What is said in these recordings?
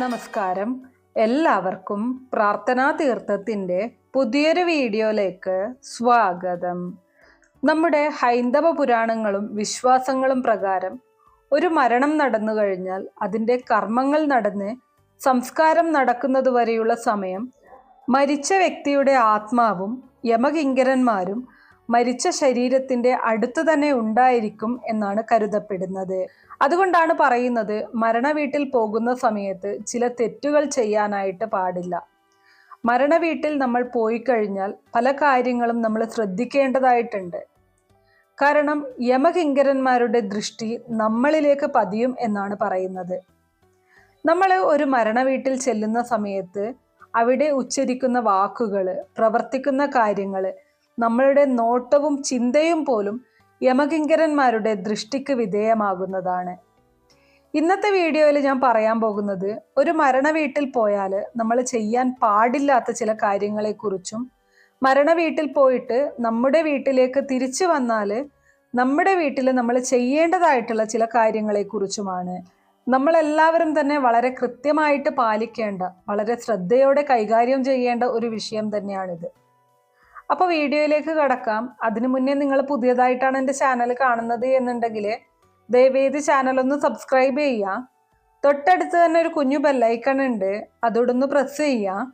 നമസ്കാരം. എല്ലാവർക്കും പ്രാർത്ഥനാ തീർത്ഥത്തിന്റെ പുതിയൊരു വീഡിയോയിലേക്ക് സ്വാഗതം. നമ്മുടെ ഹൈന്ദവ പുരാണങ്ങളും വിശ്വാസങ്ങളും പ്രകാരം ഒരു മരണം നടന്നു കഴിഞ്ഞാൽ അതിന്റെ കർമ്മങ്ങൾ നടന്ന് സംസ്കാരം നടക്കുന്നത് വരെയുള്ള സമയം മരിച്ച വ്യക്തിയുടെ ആത്മാവും യമകിങ്കരന്മാരും മരിച്ച ശരീരത്തിന്റെ അടുത്ത് തന്നെ ഉണ്ടായിരിക്കും എന്നാണ് കരുതപ്പെടുന്നത്. അതുകൊണ്ടാണ് പറയുന്നത് മരണവീട്ടിൽ പോകുന്ന സമയത്ത് ചില തെറ്റുകൾ ചെയ്യാനായിട്ട് പാടില്ല. മരണവീട്ടിൽ നമ്മൾ പോയി കഴിഞ്ഞാൽ പല കാര്യങ്ങളും നമ്മൾ ശ്രദ്ധിക്കേണ്ടതായിട്ടുണ്ട്. കാരണം യമകിങ്കരന്മാരുടെ ദൃഷ്ടി നമ്മളിലേക്ക് പതിയും എന്നാണ് പറയുന്നത്. നമ്മൾ ഒരു മരണവീട്ടിൽ ചെല്ലുന്ന സമയത്ത് അവിടെ ഉച്ചരിക്കുന്ന വാക്കുകൾ പ്രവർത്തിക്കുന്ന കാര്യങ്ങൾ നമ്മളുടെ നോട്ടവും ചിന്തയും പോലും യമകിങ്കരന്മാരുടെ ദൃഷ്ടിക്ക് വിധേയമാകുന്നതാണ്. ഇന്നത്തെ വീഡിയോയിൽ ഞാൻ പറയാൻ പോകുന്നത് ഒരു മരണവീട്ടിൽ പോയാൽ നമ്മൾ ചെയ്യാൻ പാടില്ലാത്ത ചില കാര്യങ്ങളെക്കുറിച്ചും മരണവീട്ടിൽ പോയിട്ട് നമ്മുടെ വീട്ടിലേക്ക് തിരിച്ചു വന്നാൽ നമ്മുടെ വീട്ടിൽ നമ്മൾ ചെയ്യേണ്ടതായിട്ടുള്ള ചില കാര്യങ്ങളെക്കുറിച്ചുമാണ്. നമ്മളെല്ലാവരും തന്നെ വളരെ കൃത്യമായിട്ട് പാലിക്കേണ്ട വളരെ ശ്രദ്ധയോടെ കൈകാര്യം ചെയ്യേണ്ട ഒരു വിഷയം തന്നെയാണിത്. അപ്പോൾ വീഡിയോയിലേക്ക് കടക്കാം. അതിനു മുന്നേ നിങ്ങൾ പുതിയതായിട്ടാണ് എന്റെ ചാനൽ കാണുന്നത് എന്നുണ്ടെങ്കിൽ ദയവേത് ചാനൽ ഒന്ന് സബ്സ്ക്രൈബ് ചെയ്യുക. തൊട്ടടുത്ത് തന്നെ ഒരു കുഞ്ഞു ബെല്ലൈക്കൺ ഉണ്ട്. അതോടൊന്ന് പ്രസ് ചെയ്യുക.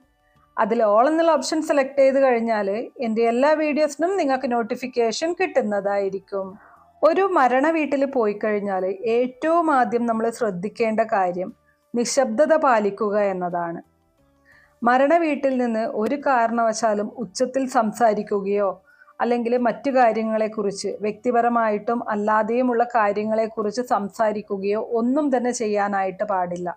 അതിൽ ഓൾ എന്നുള്ള ഓപ്ഷൻ സെലക്ട് ചെയ്ത് കഴിഞ്ഞാൽ എന്റെ എല്ലാ വീഡിയോസിനും നിങ്ങൾക്ക് നോട്ടിഫിക്കേഷൻ കിട്ടുന്നതായിരിക്കും. ഒരു മരണ വീട്ടിൽ പോയി കഴിഞ്ഞാൽ ഏറ്റവും ആദ്യം നമ്മൾ ശ്രദ്ധിക്കേണ്ട കാര്യം നിശബ്ദത പാലിക്കുക എന്നതാണ്. മരണ വീട്ടിൽ നിന്ന് ഒരു കാരണവശാലും ഉച്ചത്തിൽ സംസാരിക്കുകയോ അല്ലെങ്കിൽ മറ്റു കാര്യങ്ങളെക്കുറിച്ച് വ്യക്തിപരമായിട്ടും അല്ലാതെയുമുള്ള കാര്യങ്ങളെക്കുറിച്ച് സംസാരിക്കുകയോ ഒന്നും തന്നെ ചെയ്യാനായിട്ട് പാടില്ല.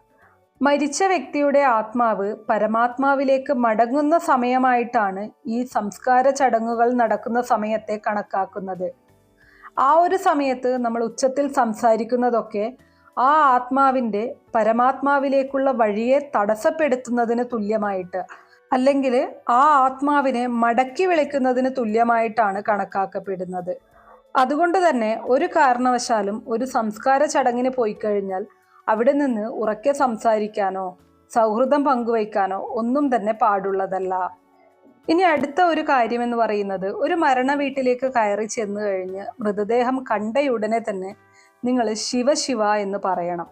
മരിച്ച വ്യക്തിയുടെ ആത്മാവ് പരമാത്മാവിലേക്ക് മടങ്ങുന്ന സമയമായിട്ടാണ് ഈ സംസ്കാര ചടങ്ങുകൾ നടക്കുന്ന സമയത്തെ കണക്കാക്കുന്നത്. ആ ഒരു സമയത്ത് നമ്മൾ ഉച്ചത്തിൽ സംസാരിക്കുന്നതൊക്കെ ആ ആത്മാവിന്റെ പരമാത്മാവിലേക്കുള്ള വഴിയെ തടസ്സപ്പെടുത്തുന്നതിന് തുല്യമായിട്ട് അല്ലെങ്കിൽ ആ ആത്മാവിനെ മടക്കി വിളിക്കുന്നതിന് തുല്യമായിട്ടാണ് കണക്കാക്കപ്പെടുന്നത്. അതുകൊണ്ട് തന്നെ ഒരു കാരണവശാലും ഒരു സംസ്കാര ചടങ്ങിന് പോയി കഴിഞ്ഞാൽ അവിടെ നിന്ന് ഉറക്കെ സംസാരിക്കാനോ സൗഹൃദം പങ്കുവയ്ക്കാനോ ഒന്നും തന്നെ പാടുള്ളതല്ല. ഇനി അടുത്ത ഒരു കാര്യം എന്ന് പറയുന്നത് ഒരു മരണ വീട്ടിലേക്ക് കയറി ചെന്നു കഴിഞ്ഞ് മൃതദേഹം കണ്ടയുടനെ തന്നെ നിങ്ങൾ ശിവ ശിവ എന്ന് പറയണം.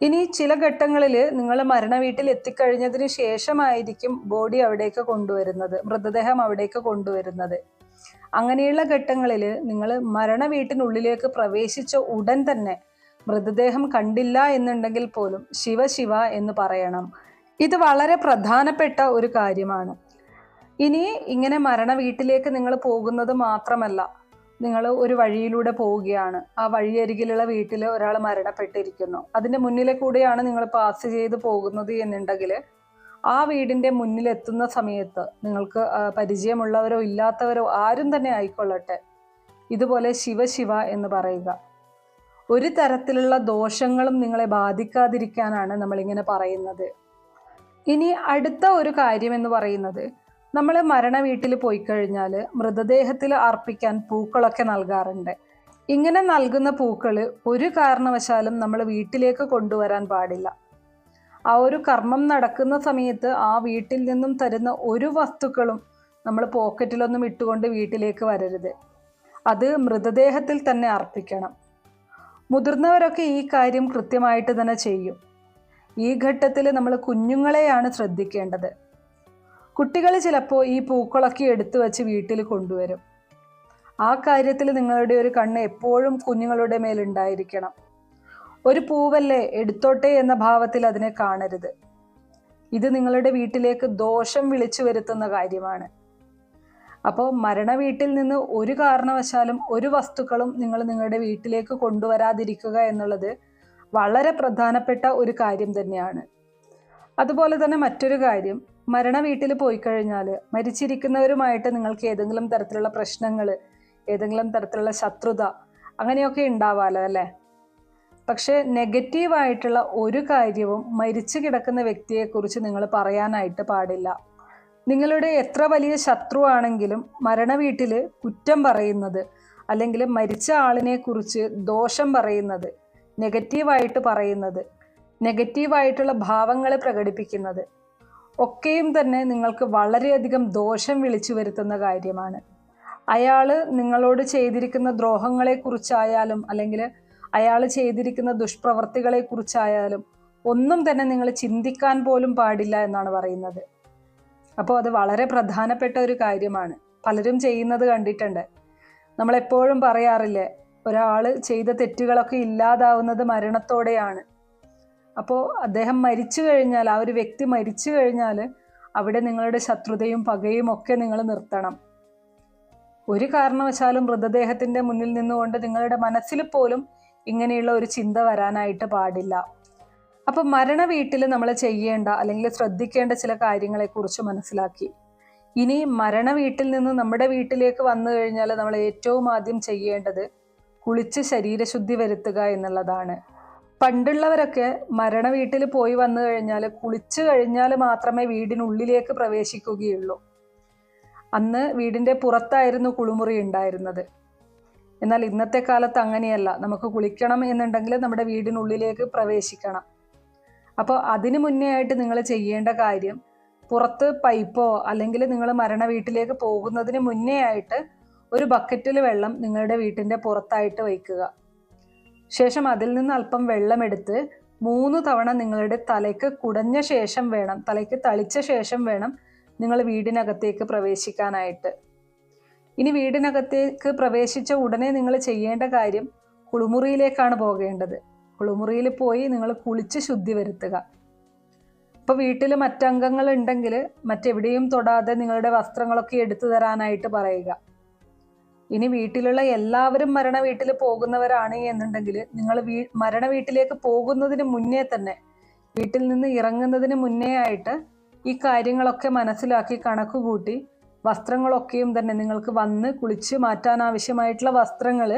ഇനി ചില ഘട്ടങ്ങളിൽ നിങ്ങൾ മരണ വീട്ടിൽ എത്തിക്കഴിഞ്ഞതിന് ശേഷമായിരിക്കും ബോഡി അവിടേക്ക് കൊണ്ടുവരുന്നത് മൃതദേഹം അവിടേക്ക് കൊണ്ടുവരുന്നത്. അങ്ങനെയുള്ള ഘട്ടങ്ങളിൽ നിങ്ങൾ മരണ വീട്ടിനുള്ളിലേക്ക് പ്രവേശിച്ച ഉടൻ തന്നെ മൃതദേഹം കണ്ടില്ല എന്നുണ്ടെങ്കിൽ പോലും ശിവ ശിവ എന്ന് പറയണം. ഇത് വളരെ പ്രധാനപ്പെട്ട ഒരു കാര്യമാണ്. ഇനി ഇങ്ങനെ മരണ വീട്ടിലേക്ക് നിങ്ങൾ പോകുന്നത് മാത്രമല്ല നിങ്ങൾ ഒരു വഴിയിലൂടെ പോവുകയാണ്. ആ വഴിയരികിലുള്ള വീട്ടിൽ ഒരാൾ മരണപ്പെട്ടിരിക്കുന്നു. അതിന്റെ മുന്നിലെ കൂടെയാണ് നിങ്ങൾ പാസ് ചെയ്ത് പോകുന്നത് എന്നുണ്ടെങ്കിൽ ആ വീടിന്റെ മുന്നിലെത്തുന്ന സമയത്ത് നിങ്ങൾക്ക് പരിചയമുള്ളവരോ ഇല്ലാത്തവരോ ആരും തന്നെ ആയിക്കൊള്ളട്ടെ. ഇതുപോലെ ശിവ ശിവ എന്ന് പറയുക. ഒരു തരത്തിലുള്ള ദോഷങ്ങളും നിങ്ങളെ ബാധിക്കാതിരിക്കാനാണ് നമ്മളിങ്ങനെ പറയുന്നത്. ഇനി അടുത്ത ഒരു കാര്യം എന്ന് പറയുന്നത് നമ്മൾ മരണ വീട്ടിൽ പോയി കഴിഞ്ഞാൽ മൃതദേഹത്തിൽ അർപ്പിക്കാൻ പൂക്കളൊക്കെ നൽകാറുണ്ട്. ഇങ്ങനെ നൽകുന്ന പൂക്കൾ ഒരു കാരണവശാലും നമ്മൾ വീട്ടിലേക്ക് കൊണ്ടുവരാൻ പാടില്ല. ആ ഒരു കർമ്മം നടക്കുന്ന സമയത്ത് ആ വീട്ടിൽ നിന്നും തരുന്ന ഒരു വസ്തുക്കളും നമ്മൾ പോക്കറ്റിലൊന്നും ഇട്ടുകൊണ്ട് വീട്ടിലേക്ക് വരരുത്. അത് മൃതദേഹത്തിൽ തന്നെ അർപ്പിക്കണം. മുതിർന്നവരൊക്കെ ഈ കാര്യം കൃത്യമായിട്ട് തന്നെ ചെയ്യും. ഈ ഘട്ടത്തിൽ നമ്മൾ കുഞ്ഞുങ്ങളെയാണ് ശ്രദ്ധിക്കേണ്ടത്. കുട്ടികൾ ചിലപ്പോൾ ഈ പൂക്കളൊക്കെ എടുത്തു വച്ച് വീട്ടിൽ കൊണ്ടുവരും. ആ കാര്യത്തിൽ നിങ്ങളുടെ ഒരു കണ്ണ് എപ്പോഴും കുഞ്ഞുങ്ങളുടെ മേലുണ്ടായിരിക്കണം ഒരു പൂവല്ലേ എടുത്തോട്ടെ എന്ന ഭാവത്തിൽ അതിനെ കാണരുത്. ഇത് നിങ്ങളുടെ വീട്ടിലേക്ക് ദോഷം വിളിച്ചു വരുത്തുന്ന കാര്യമാണ്. അപ്പോൾ മരണ വീട്ടിൽ നിന്ന് ഒരു കാരണവശാലും ഒരു വസ്തുക്കളും നിങ്ങൾ നിങ്ങളുടെ വീട്ടിലേക്ക് കൊണ്ടുവരാതിരിക്കുക എന്നുള്ളത് വളരെ പ്രധാനപ്പെട്ട ഒരു കാര്യം തന്നെയാണ്. അതുപോലെ തന്നെ മറ്റൊരു കാര്യം മരണ വീട്ടിൽ പോയി കഴിഞ്ഞാൽ മരിച്ചിരിക്കുന്നവരുമായിട്ട് നിങ്ങൾക്ക് ഏതെങ്കിലും തരത്തിലുള്ള പ്രശ്നങ്ങൾ ഏതെങ്കിലും തരത്തിലുള്ള ശത്രുത അങ്ങനെയൊക്കെ ഉണ്ടാവാലോ അല്ലേ? പക്ഷേ നെഗറ്റീവായിട്ടുള്ള ഒരു കാര്യവും മരിച്ചു കിടക്കുന്ന വ്യക്തിയെക്കുറിച്ച് നിങ്ങൾ പറയാനായിട്ട് പാടില്ല. നിങ്ങളുടെ എത്ര വലിയ ശത്രുവാണെങ്കിലും മരണ വീട്ടിൽ കുറ്റം പറയുന്നത് അല്ലെങ്കിൽ മരിച്ച ആളിനെക്കുറിച്ച് ദോഷം പറയുന്നത് നെഗറ്റീവായിട്ട് പറയുന്നത് നെഗറ്റീവായിട്ടുള്ള ഭാവങ്ങൾ പ്രകടിപ്പിക്കുന്നത് ഒക്കെയും തന്നെ നിങ്ങൾക്ക് വളരെയധികം ദോഷം വിളിച്ചു വരുത്തുന്ന കാര്യമാണ്. അയാൾ നിങ്ങളോട് ചെയ്തിരിക്കുന്ന ദ്രോഹങ്ങളെക്കുറിച്ചായാലും അല്ലെങ്കിൽ അയാൾ ചെയ്തിരിക്കുന്ന ദുഷ്പ്രവർത്തികളെക്കുറിച്ചായാലും ഒന്നും തന്നെ നിങ്ങൾ ചിന്തിക്കാൻ പോലും പാടില്ല എന്നാണ് പറയുന്നത്. അപ്പോൾ അത് വളരെ പ്രധാനപ്പെട്ട ഒരു കാര്യമാണ്. പലരും ചെയ്യുന്നത് കണ്ടിട്ടുണ്ട്. നമ്മളെപ്പോഴും പറയാറില്ലേ ഒരാൾ ചെയ്ത തെറ്റുകളൊക്കെ ഇല്ലാതാവുന്നത് മരണത്തോടെയാണ്. അപ്പോൾ അദ്ദേഹം മരിച്ചു കഴിഞ്ഞാൽ ആ ഒരു വ്യക്തി മരിച്ചു കഴിഞ്ഞാൽ അവിടെ നിങ്ങളുടെ ശത്രുതയും പകയും ഒക്കെ നിങ്ങൾ നിർത്തണം. ഒരു കാരണവശാലും മൃതദേഹത്തിന്റെ മുന്നിൽ നിന്നുകൊണ്ട് നിങ്ങളുടെ മനസ്സിൽ പോലും ഇങ്ങനെയുള്ള ഒരു ചിന്ത വരാനായിട്ട് പാടില്ല. അപ്പം മരണ വീട്ടിൽ നമ്മൾ ചെയ്യേണ്ട അല്ലെങ്കിൽ ശ്രദ്ധിക്കേണ്ട ചില കാര്യങ്ങളെക്കുറിച്ച് മനസ്സിലാക്കി. ഇനി മരണ വീട്ടിൽ നിന്ന് നമ്മുടെ വീട്ടിലേക്ക് വന്നു കഴിഞ്ഞാൽ നമ്മൾ ഏറ്റവും ആദ്യം ചെയ്യേണ്ടത് കുളിച്ച് ശരീരശുദ്ധി വരുത്തുക എന്നുള്ളതാണ്. പണ്ടുള്ളവരൊക്കെ മരണ വീട്ടിൽ പോയി വന്നു കഴിഞ്ഞാൽ കുളിച്ചു കഴിഞ്ഞാൽ മാത്രമേ വീടിനുള്ളിലേക്ക് പ്രവേശിക്കുകയുള്ളൂ. അന്ന് വീടിന്റെ പുറത്തായിരുന്നു കുളിമുറി ഉണ്ടായിരുന്നത്. എന്നാൽ ഇന്നത്തെ കാലത്ത് അങ്ങനെയല്ല. നമുക്ക് കുളിക്കണം എന്നുണ്ടെങ്കിൽ നമ്മുടെ വീടിനുള്ളിലേക്ക് പ്രവേശിക്കണം. അപ്പോൾ അതിന് മുന്നേ ആയിട്ട് നിങ്ങൾ ചെയ്യേണ്ട കാര്യം പുറത്ത് പൈപ്പോ അല്ലെങ്കിൽ നിങ്ങൾ മരണ വീട്ടിലേക്ക് പോകുന്നതിന് മുന്നേ ആയിട്ട് ഒരു ബക്കറ്റിൽ വെള്ളം നിങ്ങളുടെ വീട്ടിന്റെ പുറത്തായിട്ട് വയ്ക്കുക. ശേഷം അതിൽ നിന്ന് അല്പം വെള്ളമെടുത്ത് മൂന്ന് തവണ നിങ്ങളുടെ തലയ്ക്ക് കുടഞ്ഞ ശേഷം വേണം തലയ്ക്ക് തളിച്ച ശേഷം വേണം നിങ്ങൾ വീടിനകത്തേക്ക് പ്രവേശിക്കാനായിട്ട്. ഇനി വീടിനകത്തേക്ക് പ്രവേശിച്ച ഉടനെ നിങ്ങൾ ചെയ്യേണ്ട കാര്യം കുളിമുറിയിലേക്കാണ് പോകേണ്ടത്. കുളിമുറിയിൽ പോയി നിങ്ങൾ കുളിച്ച് ശുദ്ധി വരുത്തുക. ഇപ്പോൾ വീട്ടിൽ മറ്റംഗങ്ങൾ ഉണ്ടെങ്കിൽ മറ്റെവിടെയും തൊടാതെ നിങ്ങളുടെ വസ്ത്രങ്ങളൊക്കെ എടുത്തു തരാനായിട്ട് പറയുക. ഇനി വീട്ടിലുള്ള എല്ലാവരും മരണ വീട്ടിൽ പോകുന്നവരാണ് എന്നുണ്ടെങ്കിൽ നിങ്ങൾ വീ മരണ വീട്ടിലേക്ക് പോകുന്നതിന് മുന്നേ തന്നെ വീട്ടിൽ നിന്ന് ഇറങ്ങുന്നതിന് മുന്നേ ആയിട്ട് ഈ കാര്യങ്ങളൊക്കെ മനസ്സിലാക്കി കണക്ക് കൂട്ടി വസ്ത്രങ്ങളൊക്കെയും തന്നെ നിങ്ങൾക്ക് വന്ന് കുളിച്ച് മാറ്റാൻ ആവശ്യമായിട്ടുള്ള വസ്ത്രങ്ങൾ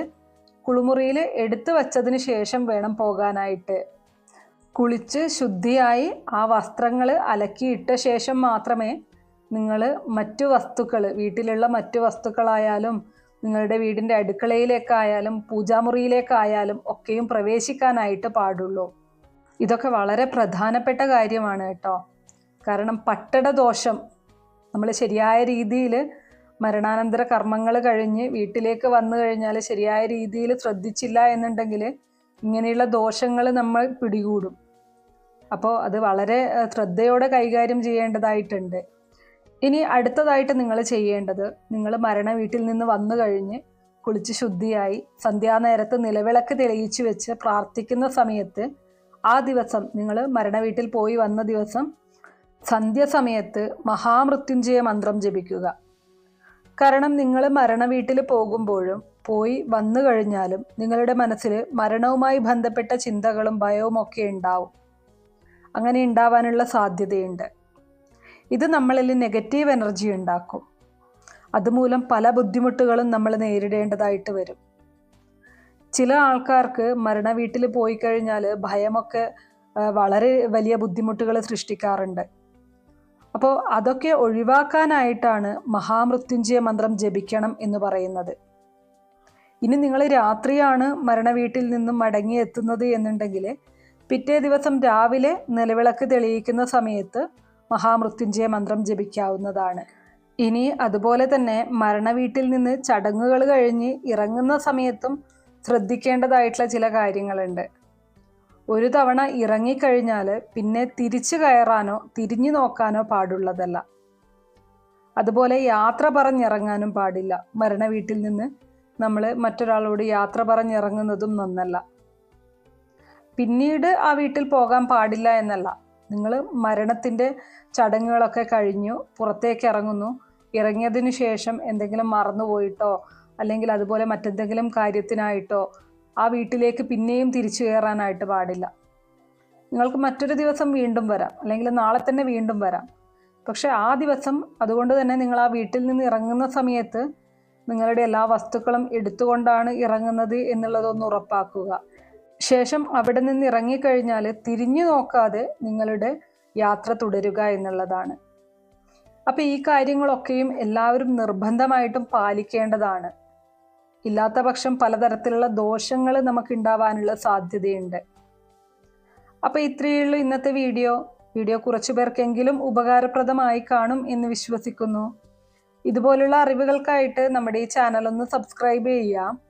കുളിമുറിയിൽ എടുത്തു വച്ചതിന് ശേഷം വേണം പോകാനായിട്ട്. കുളിച്ച് ശുദ്ധിയായി ആ വസ്ത്രങ്ങൾ അലക്കിയിട്ട ശേഷം മാത്രമേ നിങ്ങൾ മറ്റു വസ്തുക്കൾ വീട്ടിലുള്ള മറ്റു വസ്തുക്കളായാലും നിങ്ങളുടെ വീടിന്റെ അടുക്കളയിലേക്കായാലും പൂജാമുറിയിലേക്കായാലും ഒക്കെയും പ്രവേശിക്കാനായിട്ട് പാടുള്ളൂ. ഇതൊക്കെ വളരെ പ്രധാനപ്പെട്ട കാര്യമാണ് കേട്ടോ. കാരണം പട്ടട ദോഷം നമ്മൾ ശരിയായ രീതിയിൽ മരണാനന്തര കർമ്മങ്ങൾ കഴിഞ്ഞ് വീട്ടിലേക്ക് വന്നു കഴിഞ്ഞാൽ ശരിയായ രീതിയിൽ ശ്രദ്ധിച്ചില്ല എന്നുണ്ടെങ്കിൽ ഇങ്ങനെയുള്ള ദോഷങ്ങൾ നമ്മൾ പിടികൂടും. അപ്പോൾ അത് വളരെ ശ്രദ്ധയോടെ കൈകാര്യം ചെയ്യേണ്ടതായിട്ടുണ്ട്. ഇനി അടുത്തതായിട്ട് നിങ്ങൾ ചെയ്യേണ്ടത് നിങ്ങൾ മരണ വീട്ടിൽ നിന്ന് വന്നു കഴിഞ്ഞ് കുളിച്ച് ശുദ്ധിയായി സന്ധ്യാനേരത്ത് നിലവിളക്ക് തെളിയിച്ചു വെച്ച് പ്രാർത്ഥിക്കുന്ന സമയത്ത് ആ ദിവസം നിങ്ങൾ മരണ വീട്ടിൽ പോയി വന്ന ദിവസം സന്ധ്യ സമയത്ത് മഹാമൃത്യുഞ്ജയ മന്ത്രം ജപിക്കുക. കാരണം നിങ്ങൾ മരണ വീട്ടിൽ പോകുമ്പോഴും പോയി വന്നു കഴിഞ്ഞാലും നിങ്ങളുടെ മനസ്സിൽ മരണവുമായി ബന്ധപ്പെട്ട ചിന്തകളും ഭയവും ഒക്കെ ഉണ്ടാവും. അങ്ങനെ ഉണ്ടാവാനുള്ള സാധ്യതയുണ്ട്. ഇത് നമ്മളിൽ നെഗറ്റീവ് എനർജി ഉണ്ടാക്കും. അതുമൂലം പല ബുദ്ധിമുട്ടുകളും നമ്മൾ നേരിടേണ്ടതായിട്ട് വരും. ചില ആൾക്കാർക്ക് മരണ വീട്ടിൽ പോയി കഴിഞ്ഞാൽ ഭയമൊക്കെ വളരെ വലിയ ബുദ്ധിമുട്ടുകൾ സൃഷ്ടിക്കാറുണ്ട്. അപ്പോൾ അതൊക്കെ ഒഴിവാക്കാനായിട്ടാണ് മഹാമൃത്യുഞ്ജയ മന്ത്രം ജപിക്കണം എന്ന് പറയുന്നത്. ഇനി നിങ്ങൾ രാത്രിയാണ് മരണ വീട്ടിൽ നിന്നും മടങ്ങി എത്തുന്നത് എന്നുണ്ടെങ്കിൽ പിറ്റേ ദിവസം രാവിലെ നിലവിളക്ക് തെളിയിക്കുന്ന സമയത്ത് മഹാമൃത്യുഞ്ജയ മന്ത്രം ജപിക്കാവുന്നതാണ്. ഇനി അതുപോലെ തന്നെ മരണവീട്ടിൽ നിന്ന് ചടങ്ങുകൾ കഴിഞ്ഞ് ഇറങ്ങുന്ന സമയത്തും ശ്രദ്ധിക്കേണ്ടതായിട്ടുള്ള ചില കാര്യങ്ങളുണ്ട്. ഒരു തവണ ഇറങ്ങിക്കഴിഞ്ഞാൽ പിന്നെ തിരിച്ചു കയറാനോ തിരിഞ്ഞു നോക്കാനോ പാടുള്ളതല്ല. അതുപോലെ യാത്ര പറഞ്ഞിറങ്ങാനും പാടില്ല. മരണ വീട്ടിൽ നിന്ന് നമ്മൾ മറ്റൊരാളോട് യാത്ര പറഞ്ഞിറങ്ങുന്നതും നന്നല്ല. പിന്നീട് ആ വീട്ടിൽ പോകാൻ പാടില്ല എന്നല്ല. നിങ്ങൾ മരണത്തിന്റെ ചടങ്ങുകളൊക്കെ കഴിഞ്ഞു പുറത്തേക്ക് ഇറങ്ങുന്നു. ഇറങ്ങിയതിന് ശേഷം എന്തെങ്കിലും മറന്നുപോയിട്ടോ അല്ലെങ്കിൽ അതുപോലെ മറ്റെന്തെങ്കിലും കാര്യത്തിനായിട്ടോ ആ വീട്ടിലേക്ക് പിന്നെയും തിരിച്ചു കയറാനായിട്ട് പാടില്ല. നിങ്ങൾക്ക് മറ്റൊരു ദിവസം വീണ്ടും വരാം അല്ലെങ്കിൽ നാളെ തന്നെ വീണ്ടും വരാം. പക്ഷേ ആ ദിവസം അതുകൊണ്ട് തന്നെ നിങ്ങൾ ആ വീട്ടിൽ നിന്ന് ഇറങ്ങുന്ന സമയത്ത് നിങ്ങളുടെ എല്ലാ വസ്തുക്കളും എടുത്തുകൊണ്ടാണ് ഇറങ്ങുന്നത് എന്നുള്ളതൊന്ന് ഉറപ്പാക്കുക. ശേഷം അവിടെ നിന്ന് ഇറങ്ങിക്കഴിഞ്ഞാൽ തിരിഞ്ഞു നോക്കാതെ നിങ്ങളുടെ യാത്ര തുടരുക എന്നുള്ളതാണ്. അപ്പം ഈ കാര്യങ്ങളൊക്കെയും എല്ലാവരും നിർബന്ധമായിട്ടും പാലിക്കേണ്ടതാണ്. ഇല്ലാത്ത പക്ഷം പലതരത്തിലുള്ള ദോഷങ്ങൾ നമുക്ക് ഉണ്ടാവാനുള്ള സാധ്യതയുണ്ട്. അപ്പോൾ ഇത്രയേ ഉള്ളൂ ഇന്നത്തെ വീഡിയോ. വീഡിയോ കുറച്ചു പേർക്കെങ്കിലും ഉപകാരപ്രദമായി കാണും എന്ന് വിശ്വസിക്കുന്നു. ഇതുപോലുള്ള അറിവുകൾക്കായിട്ട് നമ്മുടെ ഈ ചാനൽ ഒന്ന് സബ്സ്ക്രൈബ് ചെയ്യാം